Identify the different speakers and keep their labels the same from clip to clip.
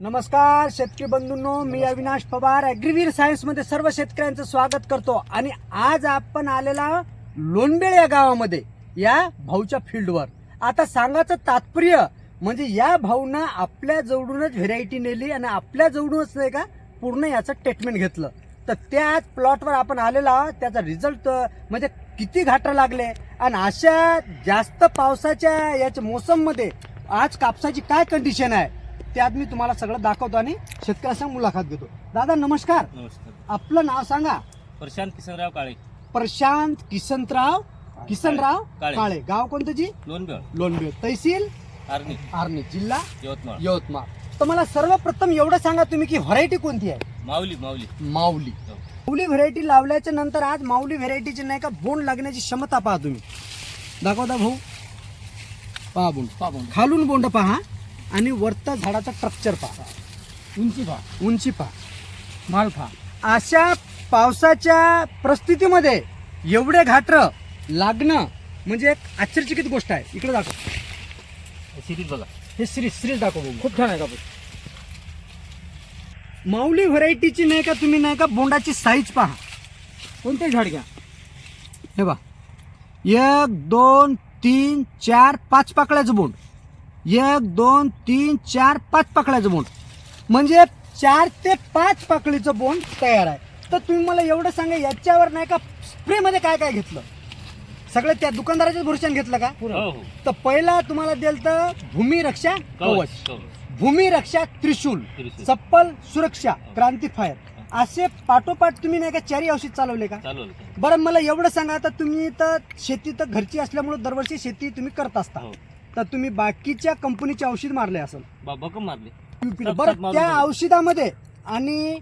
Speaker 1: नमस्कार शेतकरी बंधूंनो मी अविनाश पवार. अग्रिवीर सायन्समध्ये सर्व शेतकऱ्यांचं स्वागत करतो. आणि आज आपण आलेला लोणबेळ या गावामध्ये या भाऊच्या फील्डवर. आता सांगायचं तात्पर्य म्हणजे या भाऊनं आपल्या जवळूनच व्हेरायटी नेली आणि आपल्या जवळूनच नाही का पूर्ण याचं ट्रीटमेंट घेतलं. तर त्याच प्लॉटवर आपण आलेला आहोत. त्याचा रिझल्ट म्हणजे किती घाटर लागले? आणि अशा जास्त पावसाच्या याच्या मोसममध्ये आज कापसाची काय कंडिशन आहे? त्यात मी तुम्हाला सगळं दाखवतो आणि शेतकऱ्यासंग मुलाखत घेतो. दादा नमस्कार.
Speaker 2: नमस्कार.
Speaker 1: आपलं नाव सांगा.
Speaker 2: प्रशांत किसनराव काळे.
Speaker 1: प्रशांत किसनराव किसनराव
Speaker 2: काळे.
Speaker 1: काळे. गाव कोणतं जी?
Speaker 2: लोणबेळ.
Speaker 1: लोणबेळ. तहसील?
Speaker 2: आर्नी
Speaker 1: आर्णी. जिल्हा?
Speaker 2: यवतमाळ.
Speaker 1: यवतमाळ. तर मला सर्वप्रथम एवढं सांगा तुम्ही की व्हरायटी कोणती आहे?
Speaker 2: माऊली माऊली.
Speaker 1: माऊली.
Speaker 2: हो.
Speaker 1: माऊली व्हेरायटी लावल्याच्या नंतर आज माऊली व्हेरायटीची नाही का बोंड लागण्याची क्षमता पहा तुम्ही. दाखवता भाऊ? पहा बोंड. खालून बोंड पहा आणि वरता झाडाचा स्ट्रक्चर पहा.
Speaker 3: उंची पहा.
Speaker 1: उंची पहा.
Speaker 3: माल पहा.
Speaker 1: अशा पावसाच्या परिस्थितीमध्ये एवढे घाटर लागणं म्हणजे एक आश्चर्यचकित गोष्ट आहे. इकडे दाखव.
Speaker 2: सिरीज बघा.
Speaker 1: हे सिरीज सिरीज दाखव.
Speaker 3: खूप छान आहे कापूस
Speaker 1: माऊली व्हरायटीची नाही का तुम्ही नाही का बोंडाची साईज पहा.
Speaker 3: कोणतेही झाड घ्या?
Speaker 1: हे बा एक दोन तीन चार पाच पाकळ्याचं बोंड. एक दोन तीन चार पाच पाकळ्याचं बोंड. म्हणजे चार ते पाच पाकळीचं बोंड तयार आहे. तर तुम्ही मला एवढं सांगा याच्यावर नाही का स्प्रेमध्ये काय काय घेतलं? सगळं त्या दुकानदाराच्या भरोशाने घेतलं का?
Speaker 2: हो हो.
Speaker 1: तर पहिला तुम्हाला दिलं तर भूमी रक्षा कवच
Speaker 2: कवच.
Speaker 1: भूमी रक्षा त्रिशूल. चप्पल सुरक्षा क्रांती फायर. असे पाठोपाठ तुम्ही नाही का चारी औषध चालवले का. बरं मला एवढं सांगा आता तुम्ही तर शेती तर घरची असल्यामुळे दरवर्षी शेती तुम्ही करत असता.
Speaker 2: हो.
Speaker 1: तर तुम्ही बाकीच्या कंपनीचे औषध मारले असेल.
Speaker 2: भक्कम मारले.
Speaker 1: UP ला.
Speaker 2: सब-
Speaker 1: बरं त्या. औषधामध्ये आणि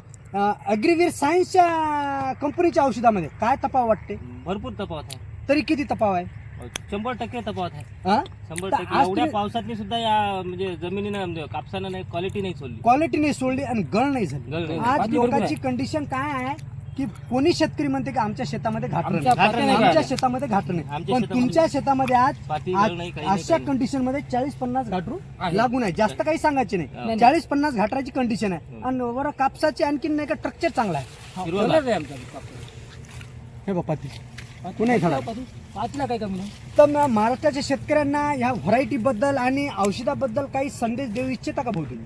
Speaker 1: अग्रिवीर सायन्सच्या कंपनीच्या औषधामध्ये काय तपाव वाटते?
Speaker 2: भरपूर तपावत आहे.
Speaker 1: तरी किती तपाव आहे?
Speaker 2: शंभर टक्के तपावत आहे.
Speaker 1: हा
Speaker 2: शंभर
Speaker 1: तर
Speaker 2: टक्के.
Speaker 1: आज
Speaker 2: एवढ्या
Speaker 1: तुम्ही-
Speaker 2: पावसातली सुद्धा या म्हणजे जमिनीनं म्हणजे कापसानं नाही क्वालिटी नाही सोडली.
Speaker 1: क्वालिटी नाही सोडली आणि गळ नाही झाली.
Speaker 2: गळ नाही.
Speaker 1: आज लोकांची कंडिशन काय आहे? की कोणी शेतकरी म्हणते की आमच्या शेतामध्ये घाट नाही
Speaker 3: आमच्या
Speaker 2: नाही,
Speaker 1: शेतामध्ये घाट नाही
Speaker 2: आमच्या
Speaker 1: पण
Speaker 2: शेतामध्ये-
Speaker 1: तुमच्या शेतामध्ये आज
Speaker 2: पाती
Speaker 1: आज
Speaker 2: गळ नाही काही नाही
Speaker 1: अशा
Speaker 2: काही नाही.
Speaker 1: कंडिशनमध्ये चाळीस पन्नास घाटरू
Speaker 3: आहे.
Speaker 1: लागून आहे जास्त काही सांगायचे
Speaker 2: नाही.
Speaker 1: चाळीस पन्नास घाटराची कंडिशन आहे
Speaker 2: हो.
Speaker 1: आणि वर कापसाची आणखीन नाही का स्ट्रक्चर चांगला आहे
Speaker 3: हा,
Speaker 2: हिरवा
Speaker 3: कलर आहे आमचा कापूस.
Speaker 1: हे बाप्पा ते पुन्हा खडा.
Speaker 3: कापूस. पाचला काय कमी नाही
Speaker 1: तर म- महाराष्ट्राच्या शेतकऱ्यांना ह्या व्हरायटी बद्दल आणि औषधाबद्दल काही संदेश देऊ इच्छिता का भाऊ तुम्ही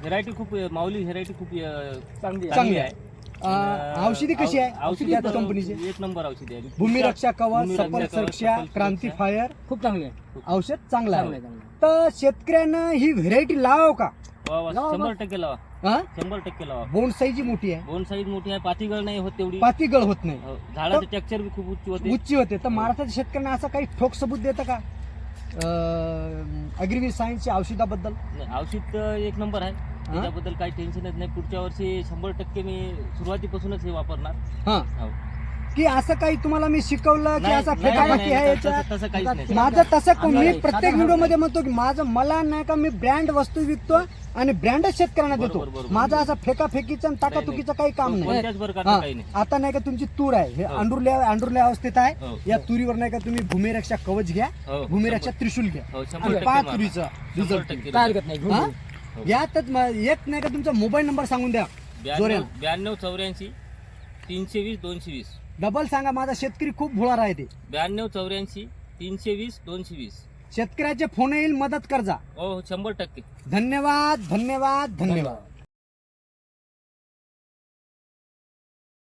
Speaker 2: व्हेरायटी खूप माऊली व्हेरायटी खूप अं,
Speaker 3: चांगली.
Speaker 1: चांगली आहे अं, औषधी कशी आहे? औषधी आता
Speaker 2: तर
Speaker 1: कंपनीची
Speaker 2: एक नंबर औषधी आहे.
Speaker 1: भूमी रक्षा कवच सफल
Speaker 2: कवच,
Speaker 1: सुरक्षा
Speaker 2: सफल
Speaker 1: क्रांती
Speaker 2: सुरक्षा.
Speaker 1: फायर.
Speaker 3: खूप चांगली आहे.
Speaker 1: औषध चांगलं
Speaker 3: चांगलं
Speaker 1: आहे
Speaker 3: आहे चांगलं आहे.
Speaker 1: तर शेतकऱ्यांना ही व्हेरायटी लाव का?
Speaker 2: वा, वा,
Speaker 3: लावा,
Speaker 2: शंभर टक्के लावा.
Speaker 1: हा?
Speaker 2: शंभर टक्के लावा.
Speaker 1: बोंड साईज मोठी आहे.
Speaker 2: दोन साईज मोठी आहे. पातीगळ नाही होत तेवढी.
Speaker 1: पातीगळ होत नाही.
Speaker 2: हो, झाडाचं टेक्चर बी खूप उच्च होते.
Speaker 1: उच्ची होते. तर महाराष्ट्राच्या शेतकऱ्यांना असं काही ठोक सबूत देतं का? अग्रिवीर सायन्सच्या औषधाबद्दल?
Speaker 2: नाही, औषध तर एक नंबर आहे. त्याच्याबद्दल काही टेन्शनच नाही. पुढच्या वर्षी शंभर टक्के मी सुरुवातीपासूनच हे वापरणार.
Speaker 1: हा.
Speaker 2: हो.
Speaker 1: की असं काही तुम्हाला मी शिकवलं की
Speaker 2: नाही,
Speaker 1: असा
Speaker 2: नाही,
Speaker 1: फेकाफेकी
Speaker 2: नाही,
Speaker 1: आहे
Speaker 2: नाही,
Speaker 1: याच्यात?
Speaker 2: तसं- तसं काहीच नाही.
Speaker 1: माझं तसं कोण- मी प्रत्येक व्हिडिओमध्ये म्हणतो की माझं मला नाही का मी ब्रँड वस्तू विकतो आणि ब्रँडच शेतकऱ्यांना देतो.
Speaker 2: बरोबर, बरोबर.
Speaker 1: माझं असं फेकाफेकीचं आणि टाकाटुकीचं काही काम नाही.
Speaker 2: कोणत्याच प्रकारचं
Speaker 1: हा.
Speaker 2: काही नाही.
Speaker 1: आता नाही का तुमची तूर आहे. हे
Speaker 2: हो.
Speaker 1: अंडुरल्या अंडुरल्या अवस्थेत आहे.
Speaker 2: हो.
Speaker 1: या तुरीवर नाही का तुम्ही भूमिरक्षा कवच घ्या.
Speaker 2: हो,
Speaker 1: भूमिरक्षा त्रिशूल घ्या.
Speaker 2: हो, शंभर
Speaker 1: आणि
Speaker 2: टक्के
Speaker 1: पाच
Speaker 2: मारा.
Speaker 1: तुरीचा
Speaker 2: शंभर
Speaker 1: रिझल्ट
Speaker 2: टक्के
Speaker 3: काय हरकत नाही घेऊन
Speaker 1: हा?
Speaker 2: हो.
Speaker 1: यातच म- एक नाही का तुमचा मोबाईल नंबर सांगून द्या
Speaker 2: ब्याण्णव. ब्याण्णव चौऱ्याऐंशी तीनशे वीस दोनशे वीस
Speaker 1: डबल सांगा माझा शेतकरी खूप भोळा राहते
Speaker 2: ब्याण्णव चौऱ्याऐंशी तीनशे वीस दोनशे वीस
Speaker 1: शेतकऱ्याचे फोन येईल मदत करजा.
Speaker 2: हो शंभर टक्के.
Speaker 1: धन्यवाद धन्यवाद धन्यवाद.